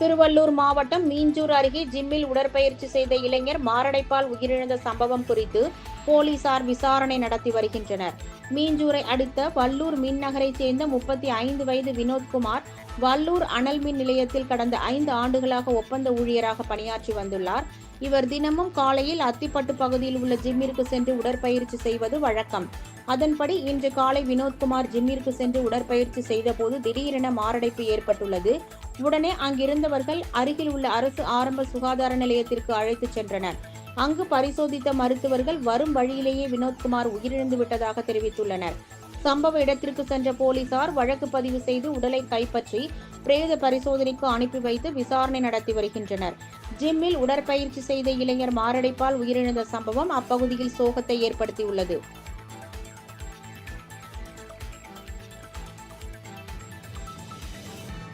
திருவள்ளூர் மாவட்டம் மீஞ்சூர் அருகே ஜிம்மில் உடற்பயிற்சி செய்த இளைஞர் மாரடைப்பால் உயிரிழந்த சம்பவம் குறித்து போலீசார் விசாரணை நடத்தி வருகின்றனர். மீஞ்சூரை அடுத்த வல்லூர் மின் நகரைச் சேர்ந்த முப்பத்தி ஐந்து வயது வினோத்குமார் வல்லூர் அனல் மின் நிலையத்தில் கடந்த ஐந்து ஆண்டுகளாக ஒப்பந்த ஊழியராக பணியாற்றி வந்துள்ளார். இவர் தினமும் காலையில் அத்திப்பட்டு பகுதியில் உள்ள ஜிம்மிற்கு சென்று உடற்பயிற்சி செய்வது வழக்கம். அதன்படி இன்று காலை வினோத்குமார் ஜிம்மிற்கு சென்று உடற்பயிற்சி செய்தபோது திடீரென மாரடைப்பு ஏற்பட்டுள்ளது. உடனே அங்கிருந்தவர்கள் அருகில் உள்ள அரசு ஆரம்ப சுகாதார நிலையத்திற்கு அழைத்துச் சென்றனர். அங்கு பரிசோதித்த மருத்துவர்கள் வரும் வழியிலேயே வினோத்குமார் உயிரிழந்து விட்டதாக தெரிவித்துள்ளனர். சம்பவ இடத்திற்கு சென்ற போலீசார் வழக்கு பதிவு செய்து உடலை கைப்பற்றி பிரேத பரிசோதனைக்கு அனுப்பி வைத்து விசாரணை நடத்தி வருகின்றனர். ஜிம்மில் உடற்பயிற்சி செய்த இளைஞர் மாரடைப்பால் உயிரிழந்த சம்பவம் அப்பகுதியில் சோகத்தை ஏற்படுத்தியுள்ளது.